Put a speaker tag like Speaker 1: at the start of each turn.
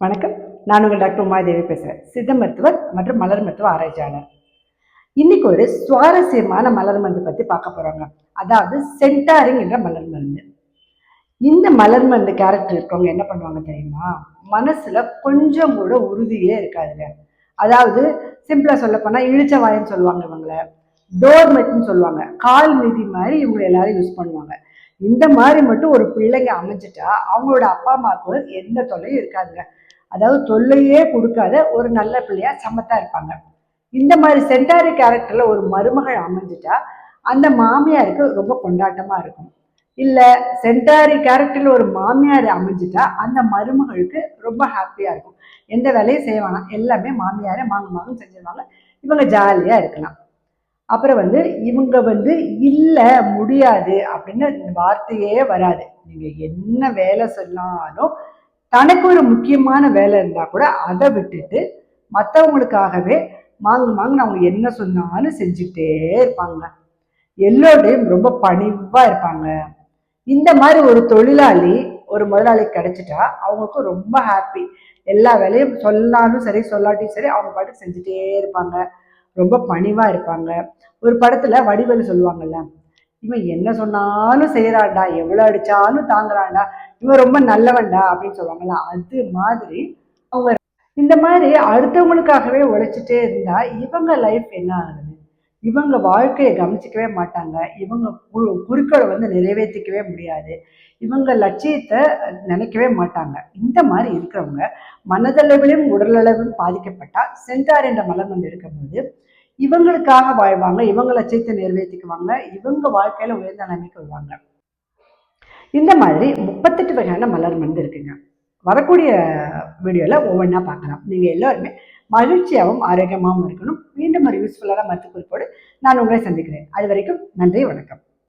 Speaker 1: வணக்கம். நான் உங்கள் டாக்டர் உமாதேவி பேசுகிறேன் சித்த மருத்துவர் மற்றும் மலர் மருத்துவ ஆராய்ச்சியாளர். இன்னைக்கு ஒரு சுவாரஸ்யமான மலர் மருந்து பற்றி பார்க்க போகிறாங்க அதாவது சென்டாரிங் என்ற மலர் மருந்து. இந்த மலர் மருந்து கேரக்டர் இருக்கவங்க என்ன பண்ணுவாங்க தெரியுமா? மனசில் கொஞ்சம் கூட உறுதியே இருக்காதுங்க. அதாவது சிம்பிளாக சொல்ல போனால் இழிச்ச வாயின்னு சொல்லுவாங்க இவங்கள. டோர்மெட்னு சொல்லுவாங்க. கால் மிதி மாதிரி இவங்க எல்லாரும் யூஸ் பண்ணுவாங்க. இந்த மாதிரி மட்டும் ஒரு பிள்ளைங்க அமைஞ்சிட்டா அவங்களோட அப்பா அம்மாவுக்கு எந்த தொல்லையும் இருக்காதுங்க. அதாவது தொல்லையே கொடுக்காத ஒரு நல்ல பிள்ளையா சமத்தா இருப்பாங்க. இந்த மாதிரி சென்டாரி கேரக்டர்ல ஒரு மருமகள் அமைஞ்சிட்டா அந்த மாமியாருக்கு ரொம்ப கொண்டாட்டமா இருக்கும். இல்ல சென்டாரி கேரக்டர்ல ஒரு மாமியார் அமைஞ்சிட்டா அந்த மருமகளுக்கு ரொம்ப ஹாப்பியா இருக்கும். எந்த வேலையும் செய்வாங்க எல்லாமே மாமியாரை மாங்க மாங்க செஞ்சிருவாங்க. இவங்க ஜாலியா இருக்கலாம். அப்புறம் வந்து இவங்க வந்து இல்லை முடியாது அப்படின்னு இந்த வார்த்தையே வராது. நீங்கள் என்ன வேலை சொன்னாலும் தனக்கு ஒரு முக்கியமான வேலை இருந்தால் கூட அதை விட்டுட்டு மற்றவங்களுக்காகவே மாங்கு மாங்கு அவங்க என்ன சொன்னாலும் செஞ்சுக்கிட்டே இருப்பாங்க. எல்லோருடையும் ரொம்ப பணிவாக இருப்பாங்க. இந்த மாதிரி ஒரு தொழிலாளி ஒரு முதலாளி கிடைச்சிட்டா அவங்களுக்கு ரொம்ப ஹாப்பி எல்லா வேலையும் சொல்லாலும் சரி சொல்லாட்டியும் சரி அவங்க பாட்டு செஞ்சுட்டே இருப்பாங்க. ரொம்ப பணிவா இருப்பாங்க. ஒரு படத்துல வடிவேலு சொல்லுவாங்கல்ல இவன் என்ன சொன்னாலும் செய்யறான்டா எவ்வளவு அடிச்சாலும் தாங்குறான்டா இவன் ரொம்ப நல்லவன்டா அப்படின்னு சொல்லுவாங்கல்ல அது மாதிரி அவங்க இந்த மாதிரி அடுத்தவங்களுக்காகவே உழைச்சிட்டே இருந்தா இவங்க லைஃப் என்ன ஆகுது? இவங்க வாழ்க்கையை கவனிச்சிக்கவே மாட்டாங்க. இவங்க கு- குறிக்கோளை வந்து நிறைவேற்றிக்கவே முடியாது. இவங்க லட்சியத்தை நினைக்கவே மாட்டாங்க. இந்த மாதிரி இருக்கிறவங்க மனதளவிலும் உடலளவிலும் பாதிக்கப்பட்டா சென்டார் என்ற மலர் வந்து இருக்கும்போது இவங்களுக்காக வாழ்வாங்க இவங்க லட்சியத்தை நிறைவேற்றிக்குவாங்க இவங்க வாழ்க்கையில உயர்ந்த நிலைமைக்கு வருவாங்க. இந்த மாதிரி முப்பத்தெட்டு வகையான மலர் மருந்து இருக்குங்க. வரக்கூடிய வீடியோவில் ஒவ்வொன்றா பார்க்கலாம். நீங்கள் எல்லாருமே மகிழ்ச்சியாகவும் ஆரோக்கியமாகவும் இருக்கணும். மீண்டும் ஒரு யூஸ்ஃபுல்லான மருத்துவ குறிப்போடு நான் உங்களை சந்திக்கிறேன். அது வரைக்கும் நன்றி வணக்கம்.